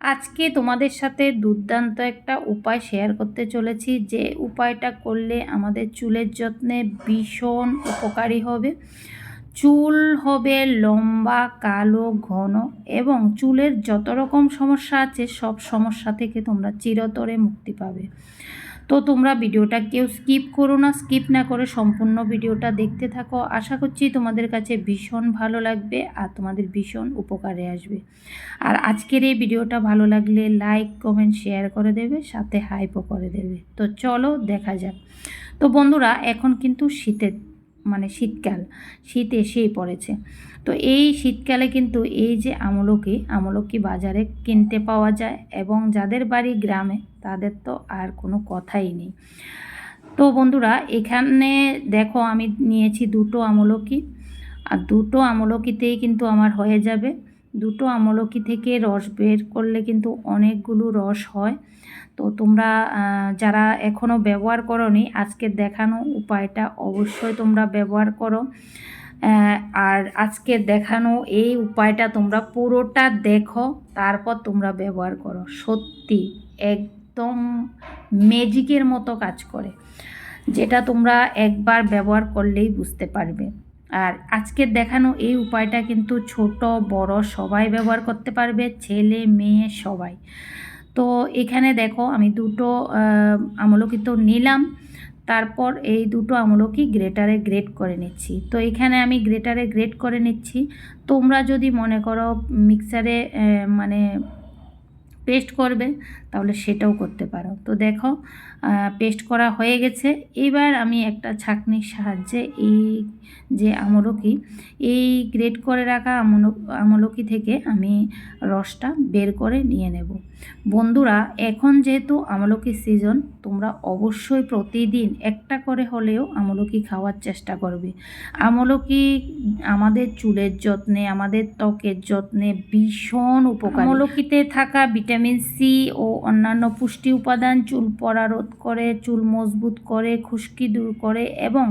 আজকে তোমাদের সাথে দুর্দান্ত একটা উপায় শেয়ার করতে চলেছি। যে উপায়টা করলে আমাদের চুলের যত্নে ভীষণ উপকারী হবে। চুল হবে লম্বা, কালো, ঘন এবং চুলের যত রকম সমস্যা আছে, সব সমস্যা থেকে তোমরা চিরতরে মুক্তি পাবে। তো তোমরা ভিডিওটা কেউ স্কিপ করো না, স্কিপ না করে সম্পূর্ণ ভিডিওটা দেখতে থাকো। আশা করছি তোমাদের কাছে ভীষণ ভালো লাগবে আর তোমাদের ভীষণ উপকারে আসবে। আর আজকের এই ভিডিওটা ভালো লাগলে লাইক, কমেন্ট, শেয়ার করে দেবে, সাথে হাইপও করে দেবে। তো চলো দেখা যাক। তো বন্ধুরা, এখন কিন্তু শীতের মানে শীতকাল, শীত এসেই পড়েছে। তো এই শীতকালে কিন্তু এই যে আমলকি আমলকি বাজারে কিনতে পাওয়া যায় এবং যাদের বাড়ি গ্রামে তাদের তো আর কোনো কথাই নেই। তো বন্ধুরা, এখানে দেখো আমি নিয়েছি দুটো আমলকি। আর দুটো আমলকিতেই কিন্তু আমার হয়ে যাবে। দুটো আমলকি থেকে রস বের করলে কিন্তু অনেকগুলো রস হয়। তো তোমরা যারা এখনও ব্যবহার করনি, আজকে দেখানো উপায়টা অবশ্যই তোমরা ব্যবহার করো। আর আজকে দেখানো এই উপায়টা তোমরা পুরোটা দেখো, তারপর তোমরা ব্যবহার করো। সত্যি, একদম ম্যাজিকের মতো কাজ করে, যেটা তোমরা একবার ব্যবহার করলেই বুঝতে পারবে। আর আজকের দেখানো এই উপায়টা কিন্তু ছোট, বড় সবাই ব্যবহার করতে পারবে, ছেলে, মেয়ে সবাই। তো এখানে দেখো আমি দুটো আমলকি তো নিলাম। তারপর এই দুটো আমলকি গ্রেটারে গ্রেট করে নিচ্ছি। তো এখানে আমি গ্রেটারে গ্রেট করে নিচ্ছি। তোমরা যদি মনে করো মিক্সারে মানে পেস্ট করবে, তাহলে সেটাও করতে পারো। তো দেখো পেস্ট করা হয়ে গেছে। এবার আমি একটা ছাঁকনির সাহায্যে এই যে আমলকি, এই গ্রেট করে রাখা আমলকি থেকে আমি রসটা বের করে নিয়ে নেব। বন্ধুরা, এখন যেহেতু আমলকির সিজন তোমরা অবশ্যই প্রতিদিন একটা করে হলেও আমলকি খাওয়ার চেষ্টা করবে। আমলকি আমাদের চুলের যত্নে, আমাদের ত্বকের যত্নে ভীষণ উপকার। আমলকিতে থাকা ভিটামিন সি ও অন্যান্য পুষ্টি উপাদান, চুল পড়া রোধ করে, চুল মজবুত করে, খুশকি দূর করে এবং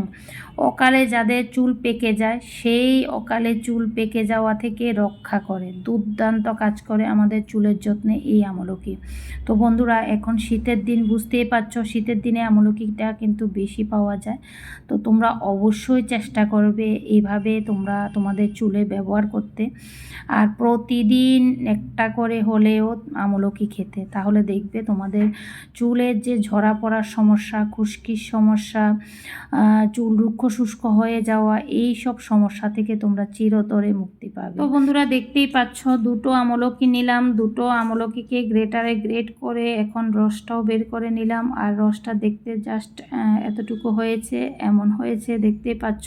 অকালে যাদের চুল পেকে যায়, সেই অকালে চুল পেকে যাওয়া থেকে রক্ষা করে। দুর্দান্ত কাজ করে আমাদের চুলের যত্নে এই আমলকি। তো বন্ধুরা, এখন শীতের দিন, বুঝতেই পারছ, শীতের দিনে আমলকিটা কিন্তু বেশি পাওয়া যায়। তো তোমরা অবশ্যই চেষ্টা করবে এইভাবে তোমরা তোমাদের চুলে ব্যবহার করতে। আর প্রতিদিন একটা করে হলেও আমলকি খেতে। তাহলে দেখবে তোমাদের চুলের যে ঝরা পড়ার সমস্যা, খুশকির সমস্যা চুল রুক্ষ শুষ্ক হয়ে যাওয়া, এই সব সমস্যা থেকে তোমরা চিরতরে মুক্তি পাবে। তো বন্ধুরা দেখতেই পাচ্ছ, দুটো আমলকি নিলাম, দুটো আমলকিকে গ্রেটারে গ্রেট করে এখন রসটাও বের করে নিলাম। আর রসটা দেখতে জাস্ট এতটুকু হয়েছে, এমন হয়েছে, দেখতেই পাচ্ছ।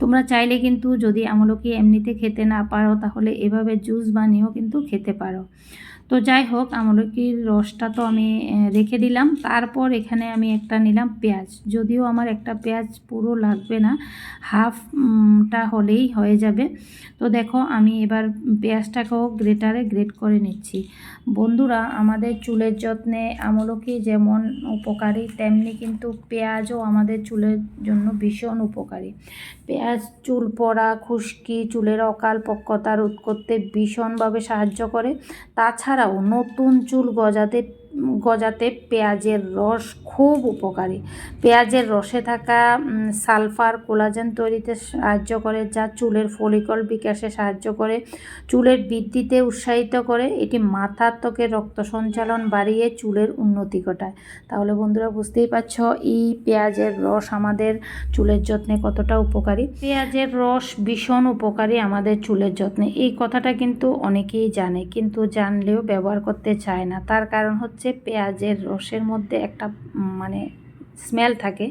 তোমরা চাইলে কিন্তু যদি আমলকি এমনিতে খেতে না পারো, তাহলে এভাবে জুস বানিয়েও কিন্তু খেতে পারো। তো যাই হোক, আমলকির রসটা তো আমি রেখে দিলাম। তারপর এখানে আমি একটা নিলাম পেঁয়াজ। যদিও আমার একটা পেঁয়াজ পুরো লাগবে না হাফটা হলেই হয়ে যাবে। তো দেখো, আমি এবার পেঁয়াজটাকেও গ্রেটারে গ্রেট করে নিচ্ছি। বন্ধুরা, আমাদের চুলের যত্নে আমলকি যেমন উপকারী, তেমনি কিন্তু পেঁয়াজও আমাদের চুলের জন্য ভীষণ উপকারী। পেঁয়াজ, চুল পড়া, খুশকি, চুলের অকাল পক্কতা রোধ করতে ভীষণভাবে সাহায্য করে। তাছাড়াও নতুন চুল গজাতে গজাতে পেঁয়াজের রস খুব উপকারী। পেঁয়াজের রসে থাকা সালফার, কোলাজেন তৈরিতে সাহায্য করে, যা চুলের ফলিকল বিকাশে সাহায্য করে, চুলের বৃদ্ধিতে উৎসাহিত করে, এটি মাথার ত্বকের রক্ত সঞ্চালন বাড়িয়ে চুলের উন্নতি ঘটায়। তাহলে বন্ধুরা বুঝতেই পারছ, এই পেঁয়াজের রস আমাদের চুলের যত্নে কতটা উপকারী। পেঁয়াজের রস ভীষণ উপকারী আমাদের চুলের যত্নে। এই কথাটা কিন্তু অনেকেই জানে, কিন্তু জানলেও ব্যবহার করতে চায় না। তার কারণ হচ্ছে পেঁয়াজের রসের মধ্যে একটা মানে স্মেল থাকে,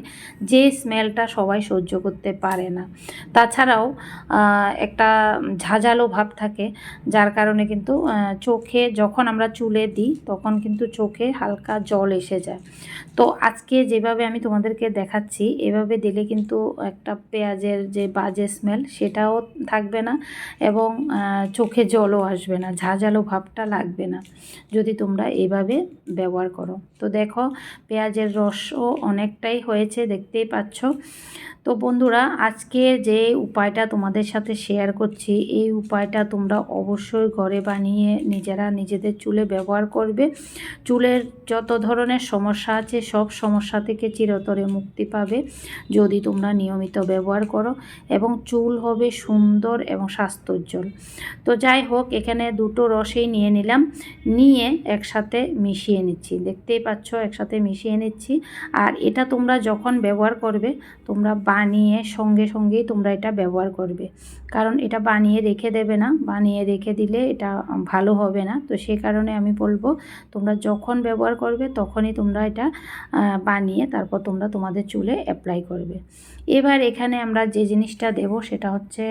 যে স্মেলটা সবাই সহ্য করতে পারে না। তাছাড়াও একটা ঝাঁঝালো ভাব থাকে, যার কারণে কিন্তু চোখে যখন আমরা চুলে দিই, তখন কিন্তু চোখে হালকা জল এসে যায়। তো আজকে যেভাবে আমি তোমাদেরকে দেখাচ্ছি, এভাবে দিলে কিন্তু একটা পেঁয়াজের যে বাজে স্মেল সেটাও থাকবে না এবং চোখে জলও আসবে না, ঝাঁঝালো ভাবটা লাগবে না। যদি তোমরা এভাবে ব্যবহার করো। তো দেখো, পেঁয়াজের রসও অনেকটাই হয়েছে দেখতেই পাচ্ছ। তো বন্ধুরা আজকে যে উপায়টা তোমাদের সাথে শেয়ার করছি, এই উপায়টা তোমরা অবশ্যই ঘরে বানিয়ে নিজেরা নিজেদের চুলে ব্যবহার করবে। চুলের যত ধরনের সমস্যা আছে, সব সমস্যা থেকে চিরতরে মুক্তি পাবে যদি তোমরা নিয়মিত ব্যবহার করো এবং চুল হবে সুন্দর এবং স্বাস্থ্যোজ্জ্বল। তো যাই হোক, এখানে দুটো রসেই নিয়ে নিলাম, নিয়ে একসাথে মিশিয়ে নিচ্ছি। দেখতেই পাচ্ছ, একসাথে মিশিয়ে নিচ্ছি। আর এটা তোমরা যখন ব্যবহার করবে, তোমরা বানিয়ে সঙ্গে সঙ্গেই তোমরা এটা ব্যবহার করবে। কারণ এটা বানিয়ে রেখে দেবে না, বানিয়ে রেখে দিলে এটা ভালো হবে না। তো সে কারণে আমি বলব, তোমরা যখন ব্যবহার করবে তখনই তোমরা এটা বানিয়ে তারপর তোমরা তোমাদের চুলে অ্যাপ্লাই করবে। এবার এখানে আমরা যে জিনিসটা দেব সেটা হচ্ছে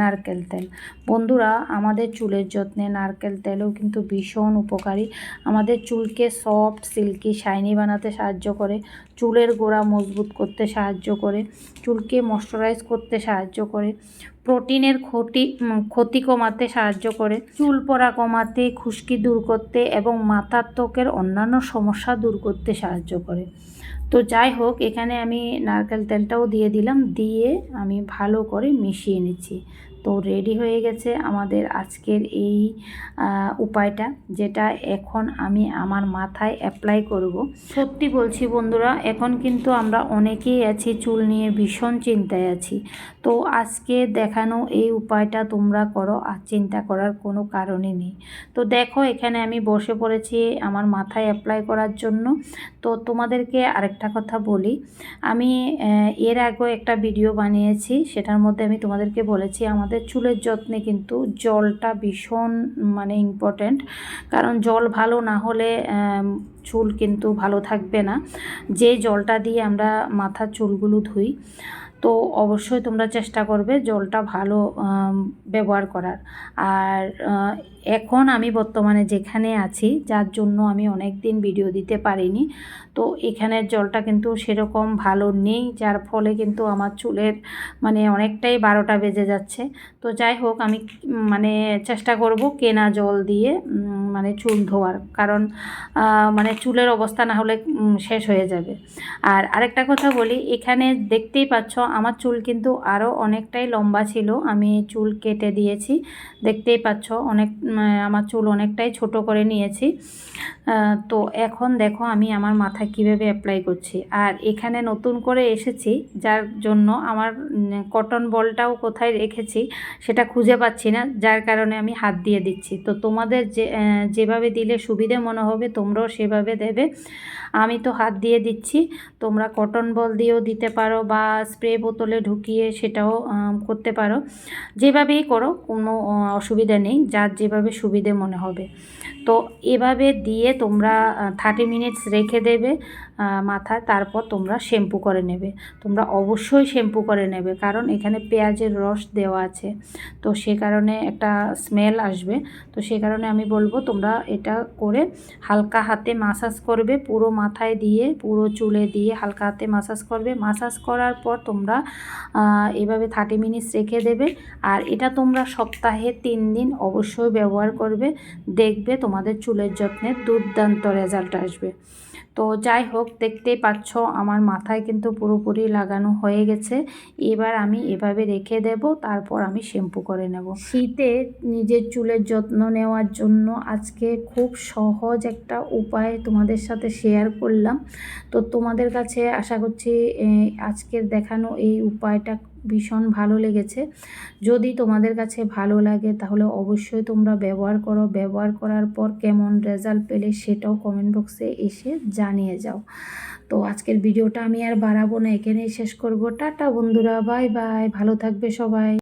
নারকেল তেল। বন্ধুরা, আমাদের চুলের যত্নে নারকেল তেলও কিন্তু ভীষণ উপকারী। আমাদের চুলকে সফট সিল্কি শাইনি বানাতে সাহায্য করে, চুলের গোড়া মজবুত করতে সাহায্য করে। চুলকে ময়শ্চারাইজ করতে সাহায্য করে, প্রোটিনের ক্ষতি ক্ষতি কমাতে সাহায্য করে, চুল পড়া কমাতে, খুশকি দূর করতে এবং মাথার ত্বকের অন্যান্য সমস্যা দূর করতে সাহায্য করে। তো যাই হোক, এখানে আমি নারকেল তেলটাও দিয়ে দিলাম, দিয়ে আমি ভালো করে মিশিয়ে নিচ্ছি। তো রেডি হয়ে গেছে আমাদের আজকের এই উপায়টা, যেটা এখন আমি আমার মাথায় অ্যাপ্লাই করব। সত্যি বলছি বন্ধুরা, এখন কিন্তু আমরা অনেকেই আছি, চুল নিয়ে ভীষণ চিন্তায় আছি। তো আজকে দেখানো এই উপায়টা তোমরা করো, আর চিন্তা করার কোনো কারণই নেই। তো দেখো, এখানে আমি বসে পড়েছি আমার মাথায় অ্যাপ্লাই করার জন্য। তো তোমাদেরকে আরেকটা কথা বলি, আমি এর আগেও একটা ভিডিও বানিয়েছি, সেটার মধ্যে আমি তোমাদেরকে বলেছি, আমাদের চুলের যত্নে কিন্তু জলটা ভীষণ মানে ইম্পর্ট্যান্ট কারণ জল ভালো না হলে চুল কিন্তু ভালো থাকবে না। যে জলটা দিয়ে আমরা মাথার চুলগুলো ধুই তো অবশ্যই তোমরা চেষ্টা করবে জলটা ভালো ব্যবহার করার। আর এখন আমি বর্তমানে যেখানে আছি, যার জন্য আমি অনেক দিন ভিডিও দিতে পারিনি, তো এখানের জলটা কিন্তু সেরকম ভালো নেই, যার ফলে কিন্তু আমার চুলের মানে অনেকটাই বারোটা বেজে যাচ্ছে। তো যাই হোক, আমি মানে চেষ্টা করব কেনা জল দিয়ে মানে চুল ধোয়ার। কারণ মানে চুলের অবস্থা না হলে শেষ হয়ে যাবে। আর আরেকটা কথা বলি, এখানে দেখতেই পাচ্ছ আমার চুল কিন্তু আরও অনেকটাই লম্বা ছিল, আমি চুল কেটে দিয়েছি। দেখতেই পাচ্ছ, অনেক আমার চুল অনেকটাই ছোট করে নিয়েছি। তো এখন দেখো আমি আমার মাথায় কীভাবে অ্যাপ্লাই করছি। আর এখানে নতুন করে এসেছি, যার জন্য আমার কটন বলটাও কোথায় রেখেছি সেটা খুঁজে পাচ্ছি না, যার কারণে আমি হাত দিয়ে দিচ্ছি। তো তোমাদের যে যেভাবে দিলে সুবিধে মনে হবে তোমরাও সেভাবে দেবে। আমি তো হাত দিয়ে দিচ্ছি, তোমরা কটন বল দিয়েও দিতে পারো বা স্প্রে বোতলে ঢুকিয়ে সেটাও করতে পারো। যেভাবেই করো, কোনো অসুবিধা নেই। যার যেভাবে সুবিধে মনে হবে। তো এভাবে দিয়ে তোমরা থার্টি মিনিটস রেখে দেবে মাথায়, তারপর তোমরা শ্যাম্পু করে নেবে। তোমরা অবশ্যই শ্যাম্পু করে নেবে, কারণ এখানে পেঁয়াজের রস দেওয়া আছে। তো সে কারণে একটা স্মেল আসবে। তো সে কারণে আমি বলব, তোমরা এটা করে হালকা হাতে মাসাজ করবে, পুরো মাথায় দিয়ে, পুরো চুলে দিয়ে হালকা হাতে মাসাজ করবে। মাসাজ করার পর তোমরা এভাবে থার্টি মিনিটস রেখে দেবে। আর এটা তোমরা সপ্তাহে তিন দিন অবশ্যই ব্যবহার করবে। দেখবে তোমাদের চুলের যত্নে দুর্দান্ত রেজাল্ট আসবে। তো যাই হোক, দেখতেই পাচ্ছ আমার মাথায় কিন্তু পুরোপুরি লাগানো হয়ে গেছে। এবার আমি এভাবে রেখে দেব, তারপর আমি শ্যাম্পু করে নেব। শীতে নিজের চুলের যত্ন নেওয়ার জন্য আজকে খুব সহজ একটা উপায় তোমাদের সাথে শেয়ার করলাম। তো তোমাদের কাছে আশা করছি আজকের দেখানো এই উপায়টা ভীষণ ভালো লেগেছে। যদি তোমাদের কাছে ভালো লাগে, তাহলে অবশ্যই তোমরা ব্যবহার করো। ব্যবহার করার পর কেমন রেজাল্ট পেলে সেটাও কমেন্ট বক্সে এসে জানিয়ে যাও। তো আজকের ভিডিওটা আমি আর বাড়াবো না, এখানেই শেষ করব। টাটা বন্ধুরা বাই বাই ভালো থাকবে সবাই।